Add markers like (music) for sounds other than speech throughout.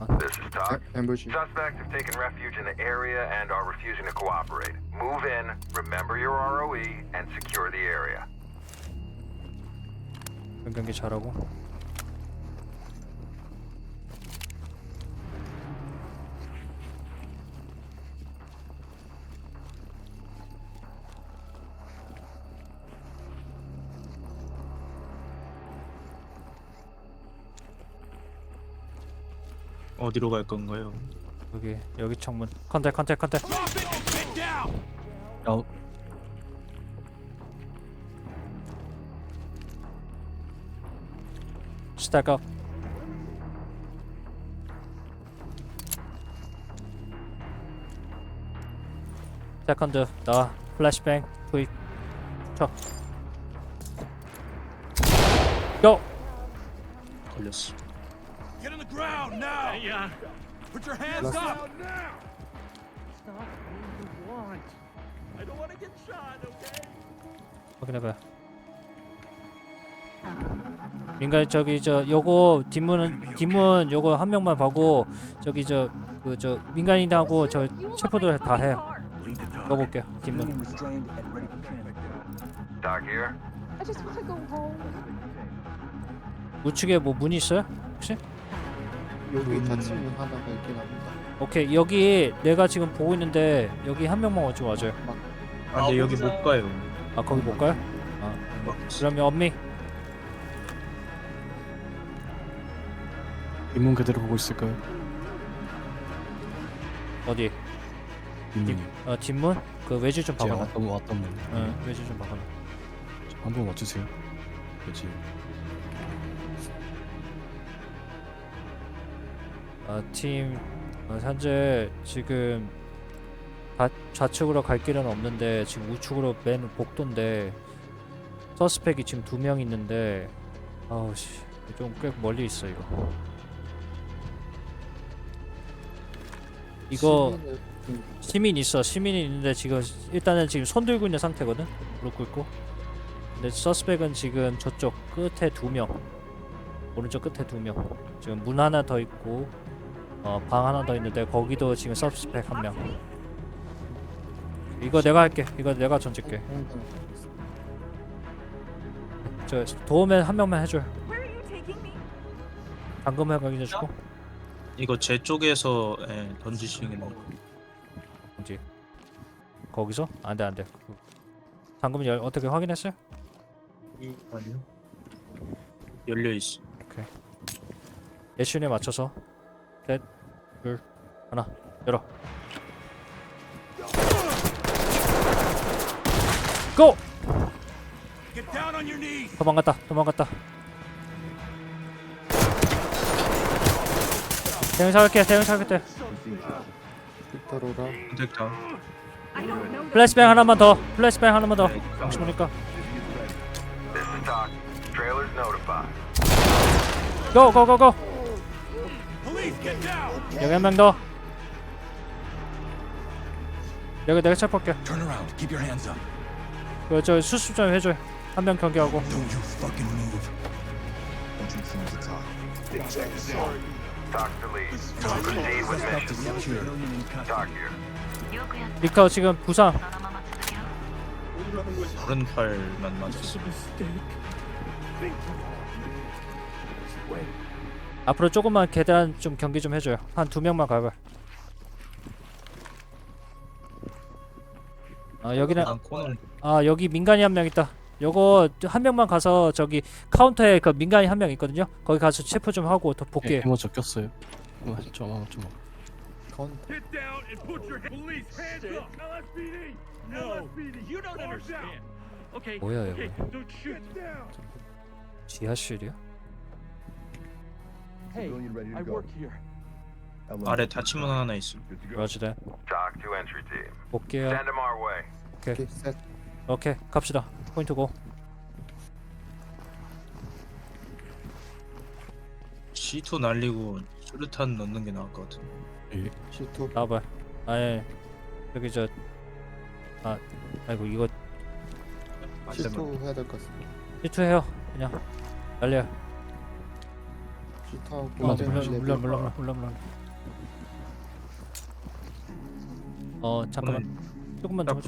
아, This is Doc. ambush. Suspects have taken refuge in the area and are refusing to cooperate. Move in, remember your ROE, and secure the area. 경기 잘하고. 어디로 갈 건가요? 여기 여기 창문. 컨택 컨택 컨택. 어, Stack up. 세컨드 나와 플래시뱅 투입 쳐 고! 걸렸어. Ground now! Yeah. Put your hands up! Stop what you want. I don't want to get shot, okay? 확인해봐요 민간 저기 저 요거 뒷문은 뒷문 요거 한 명만 보고 저기 저 그 저 민간인하고 저 체포들 다 해요 넣어볼게요 뒷문 Doc here. I just want to go home. 우측에 뭐 문이 있어요? 혹시? 여기 닫힌 문 하나가 있긴 합니다. 오케이 여기 내가 지금 보고 있는데 여기 한 명만 오지 와줘요 아, 근데 여기 못 가요. 아 거기 못 가요? 막 그러면 엄미 뒷문 그대로 보고 있을까요? 어디? 뒷문이 어 뒷문? 그 외주 좀 제가 박아놔 왔던 왔던 문. 응 외주 좀 박아놔 한번 와주세요. 그렇지. 아, 팀 어, 현재 지금 좌, 좌측으로 갈 길은 없는데 지금 우측으로 맨 복도인데 서스펙이 지금 두 명 있는데 아우 씨 좀 꽤 멀리 있어 이거. 이거 좀 시민 있어. 시민이 있는데 지금 일단은 지금 손 들고 있는 상태거든 무릎 꿇고. 근데 서스펙은 지금 저쪽 끝에 두명 오른쪽 끝에 두명. 지금 문 하나 더 있고 어 방 하나 더 있는데 거기도 지금 서스펙 한 명 이거 내가 할게 이거 내가 던질게. 저 도우맨 한 명만 해줘 Where are you taking me? 방금 확인해주고 이거 제 쪽에서 예, 던지시는 거. 어디 거기서 안돼 안돼 방금 열 어떻게 확인했어요? 아니요. 열려 있어. 예순에 맞춰서 셋, 둘, 하나 열어. 고! Get down on your knees! 도망갔다. 도망갔다. 대응 사격해. 대응 사격해. 빅터로라. know. 플래시뱅 하나만 더. 플래시뱅 하나만 더. 혹시 모르니까. This is Doc. Trailers notified. 고! 고! 고! 고! 여기 한 명 더. 여기 내가 체포할게. Turn around. Keep your hands up. 그저 수습 좀 해줘. 한 명 경계하고. Don't you fucking move. Doc to lead. Proceed with mission. Doc here. 리카오 지금 부상. 오른팔만 맞았어. 앞으로 조금만 계단 좀 경기 좀 해줘요. 한 두 명만 가봐. 아 여기는 난 코너 아 여기 민간이 한 명 있다. 요거 한 명만 가서 저기 카운터에 그 민간이 한 명 있거든요. 거기 가서 체포 좀 하고 더. 예, 해머 적혔어요. 어, 좀 좀. 카운터. Get down and put your police hands up! LSPD! No, LSPD! You don't understand! Okay, 뭐야 okay, don't shoot! 지하실이야? Hey, I work here. 아래 닫힌 문 하나 to entry team. Send them our way. 오케이 셋. 오케이 갑시다. 포인트 고. C2 날리고 수류탄 넣는 게 나을 것 같은. 예. C2. 나와봐. 아예 여기 저. 아 아이고 이거 C2 해야 될 것 같습니다. 히트 해요. 그냥 날려. 슈터하고 어, 이제 물론 레벨 물론 물론 물론 물론. 어 잠깐만 조금만 더.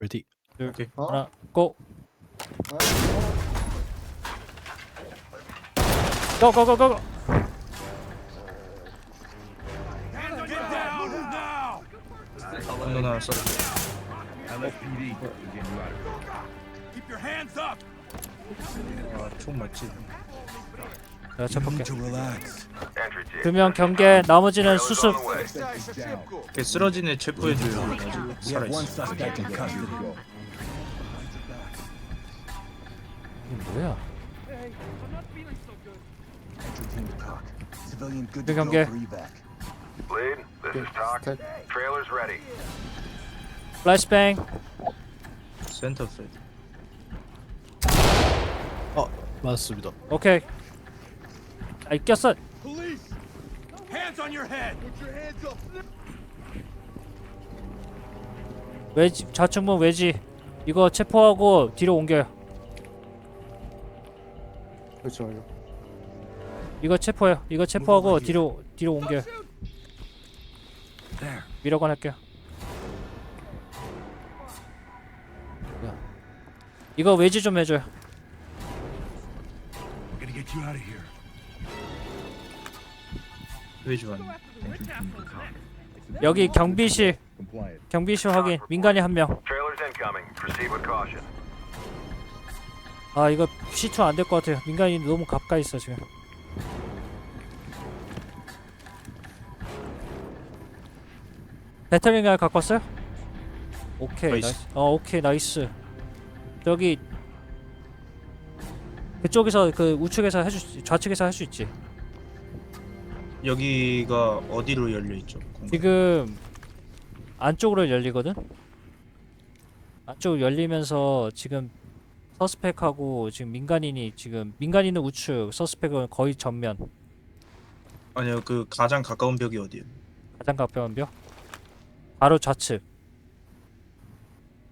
레디. 둘, 오케이. 어? 하나, 고. 아, 고, 고, 고, 고. 고. 건너 하나 써. Up. 아총 맞지? 내가 쳐볼게. Entry team. 두명 경계, 나머지는 수습. 걔 쓰러진 애 체포해줘요. 아직 살아 있어. suspect in custody. 이게 뭐야? Civilian good 그 to go 경계. for evac. Lead, this is Talk. 스택 Trailers ready. 플래시뱅. 센터 페. 맞습니다. 오케이. 아. Police! Hands on your head! Put your hands up! 외지, 좌측문 외지. 이거 체포하고 뒤로 옮겨요. 그렇죠 완료 이거 체포해요. 이거 체포하고 뒤로 뒤로 옮겨요. 미러건 할게요. 이거 외지 좀 해줘요. Get you out of here. 왜지 않 여기 경비실 경비실 확인. 민간이 한 명. Trailers incoming. Proceed with caution. 아 이거 C2 안될 것 같아요. 민간이 너무 가까이 있어 지금. 배터리 가 갖고 왔어요? 오케이 나이스. 나이스. 어 오케이 나이스. 저기 그쪽에서 그 우측에서 해줄 수, 좌측에서 할 수 있지. 여기가 어디로 열려 있죠? 지금 안쪽으로 열리거든. 안쪽 열리면서 지금 서스펙하고 지금 민간인이 지금 민간인은 우측, 서스펙은 거의 전면. 아니요 그 가장 가까운 벽이 어디예요? 가장 가까운 벽. 바로 좌측.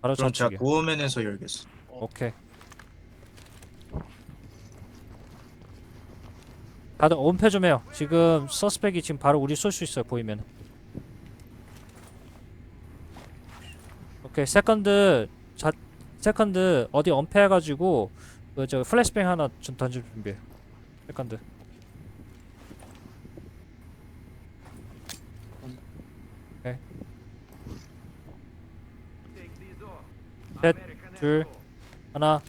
바로 그럼 제가 좌측이야. 고어맨에서 열겠어. 오케이. 다들 온패 좀 해요. 지금 서스펙이 지금 바로 우리 쏠 수 있어요. 보이면. 오케이. 세컨드 자 세컨드 어디 언패 해가지고 그저 플래시뱅 하나 좀 던질 준비해. 세컨드. 오케이. 셋, 둘, 하나,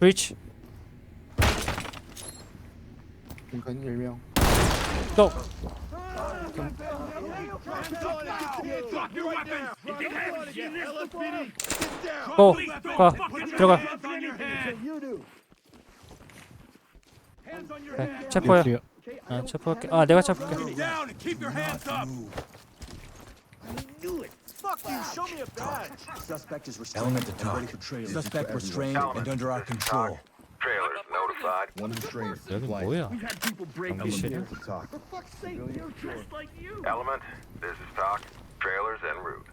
브리치, 민간 1명 고! Drop your weapons! You can have it, Down! 고! Police, don't 가! 들어가! 네. 클리어. 아, 체포할게. 아, 내가 체포할게. Suspect restrained and under our control. 여기 뭐야? We've had people break 경비실이야? For fuck's sake, they're dressed like you! Element, this is Talk. Trailers en route.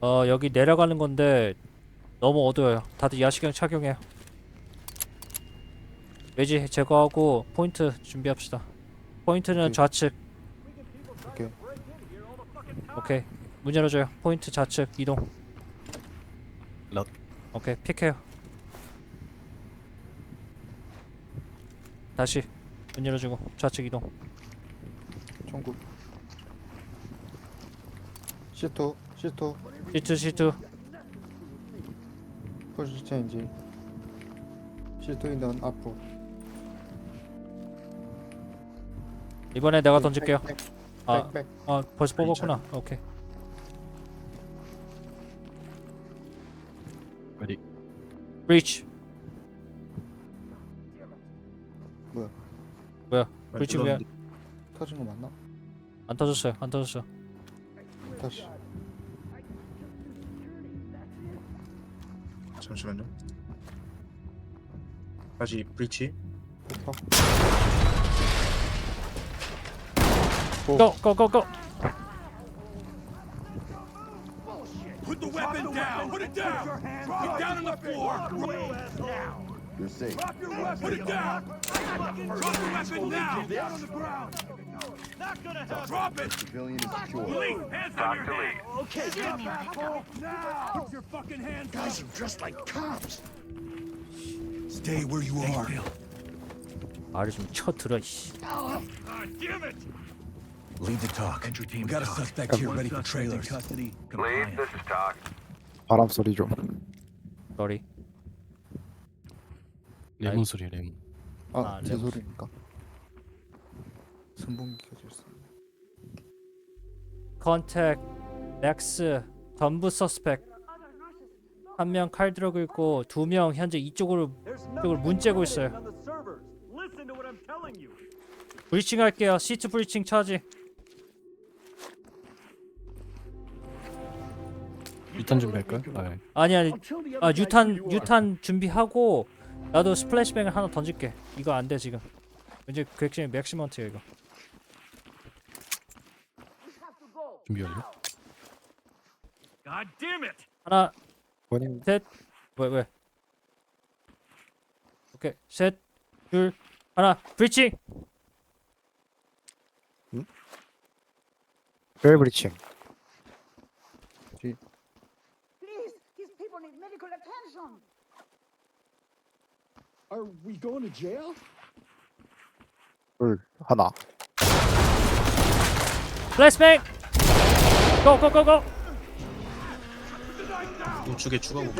어, 여기 내려가는 건데 너무 어두워요. 다들 야시경 착용해요. 외지 제거하고 포인트 준비합시다. 포인트는. 좌측. 오케이 오케이. 문 열어줘요. 포인트 좌측 이동. 럿. 오케이. 픽해요. 다시 문 열어주고 좌측 이동. 총국 시토 시토 시트 시트. 포지 체인지 시토 인던 앞으로 이번에 내가 던질게요. 아, 백백 아 벌써 뽑았구나. 오케이. 레디. 그렇지, 왜- 터진 거 맞나? 안 터졌어요. 안 터졌어. 다시 잠시만요. 다시 브리치. 어? 고! 고! 고! 고! Put the weapon down. Put it down. Get down on the floor. You're safe. Drop your weapon. Put it down. Drop your weapon now. Down on the ground. Not gonna happen. Drop it. Civilian is secure. Police, hands on Talk your to head. lead. Okay, get back now. Put your fucking hands Guys up. are dressed like cops. Stay where you are. 말을 좀 쳐들어 이씨 Ah, damn it. Lead the talk. We got a suspect here ready for trailers. Lead, this is Talk. 바람 소리 좀. 쏘리 레몬 소리 레몬. 아, 아, 제 네. 소리니까. 선풍기 켜져 있어. 컨택 넥스 전부 서스펙 한 명 칼 들고 있고 두 명 현재 이쪽으로 이쪽으로 문 째고 있어요. 브리칭 할게요 시트 브리칭 차지 유탄 준비할까요? 아, 예. 아니 아니 아 유탄 유탄 준비하고 나도 스플래시뱅을 하나 던질게 이거 안 돼 지금 이제 굉장히 맥시먼트야 이거 준비 완료. God damn it. 하나 원인 왜 왜? 오케이 셋둘 하나 브리칭 벨 브리칭. Please, these people need medical attention. Are we going to jail? 둘 하나. 플래시뱅 고고고고 우측에 추가 고 어.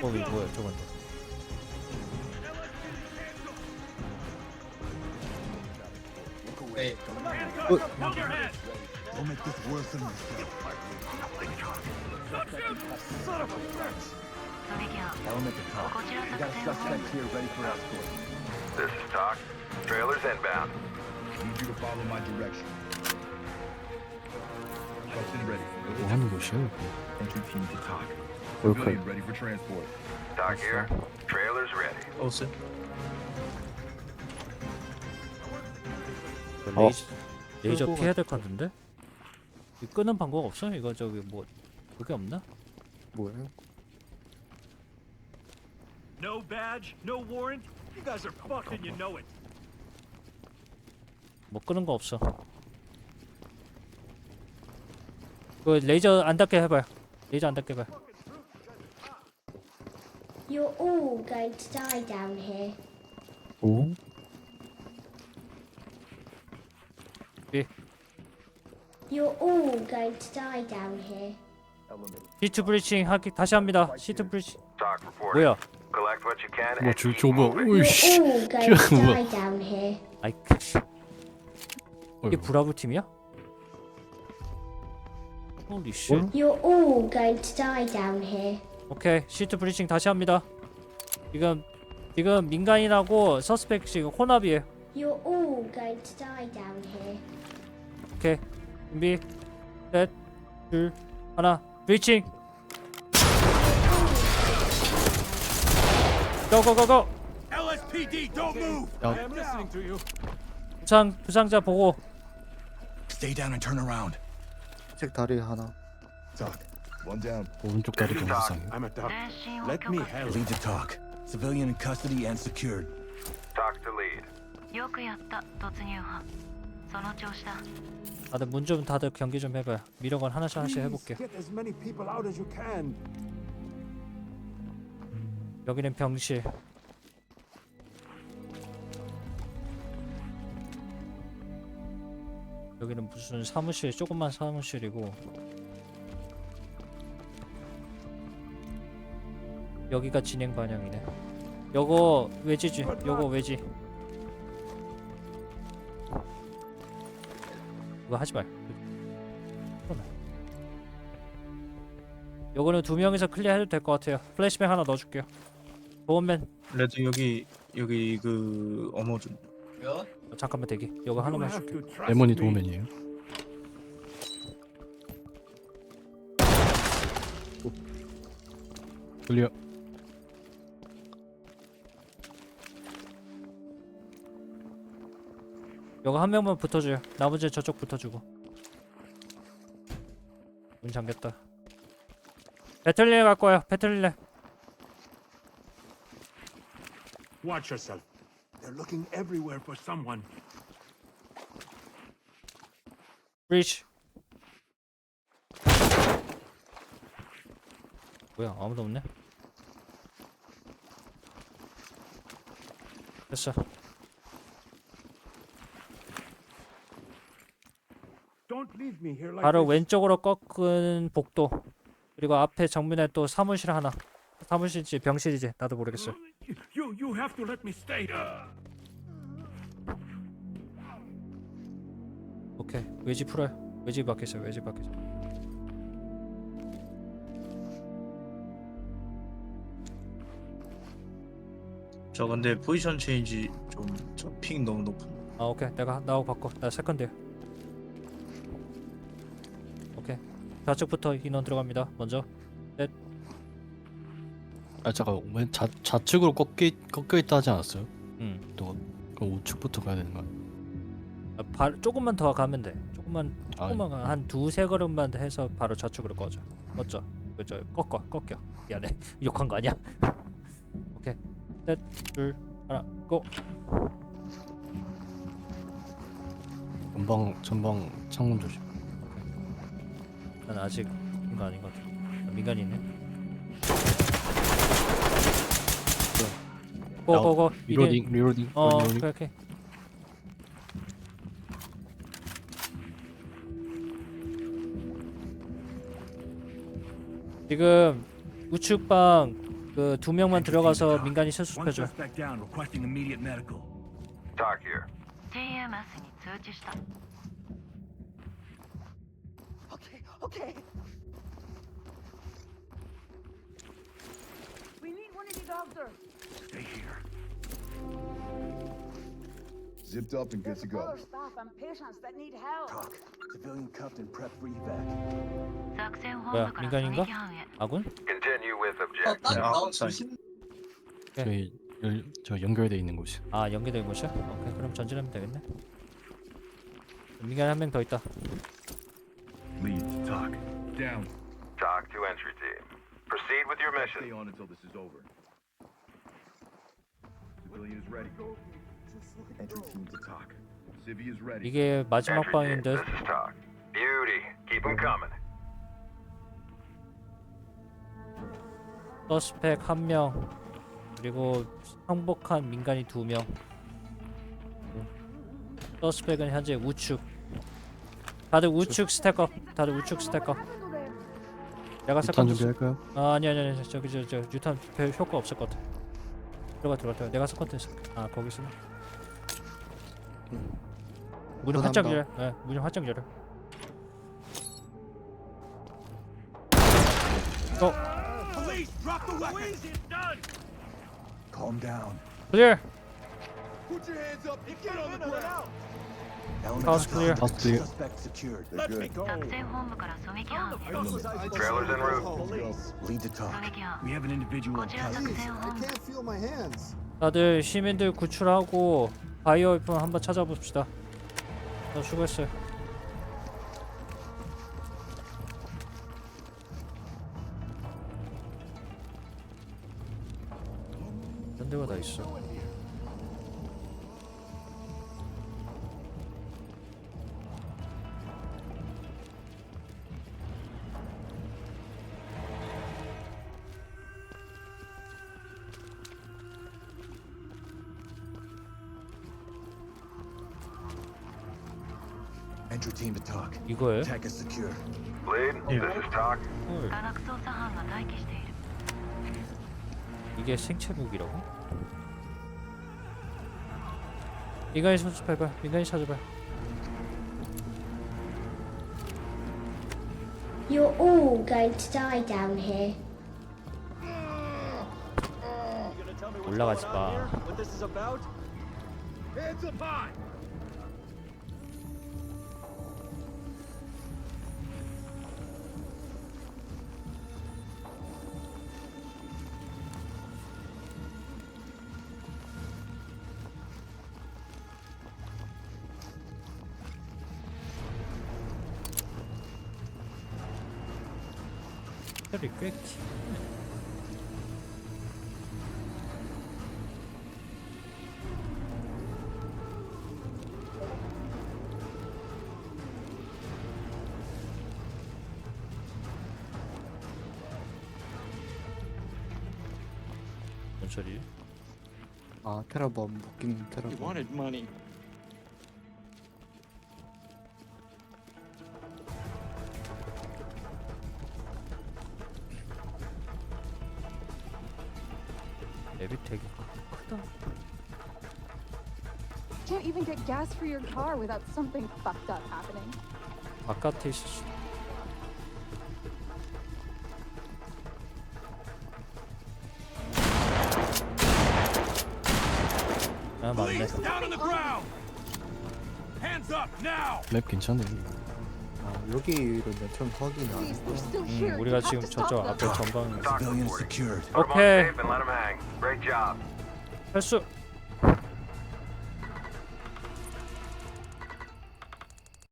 이거 뭐야 저건 네. Head. Don't make this worse than before. Element to talk. We got a suspect here ready for escort. This is Talk. Trailers inbound. Need you to follow my direction. Trucks ready. 뭐 하는 곳이야? 이거? Entry team to talk. Okay. Civilian ready for transport. Talk here. Trailers ready. 어스 레이저 레이저 끌고 피해야 될 것 같은데? 이 끄는 방법 없어? 이거 저기 뭐 그게 없나? 뭐예요? No badge, no warrant. You guys are fucked and you know it. 뭐 끄는 거 없어. 그 레이저 안 닿게 해봐요. 레이저 안 닿게 해봐요. You're all going to die down here. 오. You're all going to die down here. 시트 브리칭 하기 다시 합니다. 시트 브리칭. 뭐야? Collect what you can 뭐 and 줄 keep 줘 뭐. moving. You're 오이씨. all going to 뭐야? die down here. 아이 그 씨. 이게 어이구. 브라보 팀이야? 홀리 쉣. You're all going to die down here. 오케이 시트 브리칭 다시 합니다. 지금 지금 민간인하고 서스펙 지금 혼합이에요. You're all going to die down here. 오케이 준비 셋, 둘, 하나 브리칭 고고고고 LSPD, don't move. 야. I am listening to you. 부상 부상자 보고 Stay down and turn around. 책 다리 하나. Talk. One down. 오른쪽 다리 좀 Talk. 이상해. I'm a doc. Let me have Lead the talk. Civilian in custody and secured. Talk to lead. よくやった突入班その調子だ 다들 문 좀 다들 경기 좀 해봐요 미러건 하나씩 하나씩 해볼게 Get as many people out as you can. 여기는 병실. 여기는 무슨 사무실 조금만 사무실이고. 여기가 진행 반영이네. 요거 외지지 요거 외지. 이거 하지 말. 그러네. 요거는 두 명이서 클리어해도 될 것 같아요. 플래시뱅 하나 넣어줄게요 보험맨 레드 여기 여기 그 어머 좀 어, 잠깐만 대기 요거 하나만 줄게 레몬이 도우맨이에요. 클리어. 요거 한 명만 붙어줘요 나머지는 저쪽 붙어주고 문 잠겼다. 배틀릴레 갈 거야. 배틀릴레. Watch yourself. They're looking everywhere for someone. 브리지. 뭐야 아무도 없네. 됐어. Don't leave me here like 바로. 왼쪽으로 꺾은 복도. 그리고 앞에 정면에 또 사무실 하나. 사무실지 병실이지 나도 모르겠어. You you have to let me stay. 오케이 외지 풀어요. 외지 밖에 있어. 외지 밖에 있어. 저 근데 포지션 체인지 좀저핑 너무 높은 아 오케이 내가 나하고 바꿔. 나 세컨드야. 오케이 좌측부터 인원 들어갑니다. 먼저. 아 잠깐 왜 좌, 좌측으로 꺾여, 꺾여 있다 하지 않았어요? 응. 또 그럼 우측부터 가야 되는 거야? 아, 발 조금만 더 가면 돼. 조금만 아, 조금만 가. 한 두세 걸음만 해서 바로 좌측으로 꺼져. 꺼져. 그저 꺾어 꺾여. 미안해. (laughs) 욕한 거 아니야? (laughs) 오케이. 셋, 둘, 하나, 고. 전방 전방 창문 조심. 난 아직 민간 아닌 것 같아. 아, 민간이네. 고고고. 리로딩 리로딩 어, 리로딩. 오케이 오케이. 지금 우측방 그 두 명만 들어가서 민간이 One 수습해줘. suspect down, requesting immediate medical. Talk here. TMS に通知した Okay, okay. We need one of the doctors. Stay here. Zipped up and good There's to go. other staff and patients that need help. Talk. Civilian cuffed and prepped for evac. 뭐야, 민간인가? 아군? Continue with 어, objective. 딱 나온 자, 조심. 저희 연, 저 연결돼 있는 곳이. 아 연계된 곳이야? 오케이 그럼 전진하면 되겠네 민간 한 명 더 있다 Lead to talk. Down. Talk to entry team. Proceed with your mission. Stay on until this is over. Civilian is ready. Entry team to talk. Civvy is ready. 이게 마지막 Entry 방인 team, 듯. this is talk. Beauty. Keep them coming. 서스펙 한 명, 그리고 항복한 민간이 두 명. 서스펙은 현재 우측. 다들 우측 스택업. 다들 우측 스택업. 내가 유탄 세컨드. 준비할까요? 아 아니 아니 아니 저기 저, 저 유탄 별 효과 없을 것 같아. 들어가 들어가 들어가. 내가 세컨드 했어. 아 거기 있어. 문을 활짝 열어. 감사합니다. 네, 문을 활짝 열어. 어, Police, drop the weapon. Calm down. 클리어. Put your hands up and get on the ground. House clear. House clear. They're good. Trailers en route. Lead the talk. We have an individual. I can't feel my hands. 다들 시민들 구출하고 바이오 웨폰 한번 찾아봅시다. 나 수고했어요. 딴 데가 다 있어. 이거예요? Blade, this is Talk. 헐, 이게 생체 무기라고? 미간이 선수 발발, 미간이 사주발. You're all going to die down here. 올라가지 마. Hands up high! 혈이 꽤 기... 뭔 소리? 아 테라범 묶인 테라범 money. 맵이 되게 Can't even get gas for your car without something fucked up happening. 바깥에 있을 아 맞네 Down on the ground. Hands up now. 맵 괜찮네. 아안 Please, 했고 they're still 음. 우리가 You have 지금 to stop 저쪽 them. 앞에 전방 Talk Civilians reporting. secured. Put 'em on Okay. tape and let 'em hang. Great job. 할 수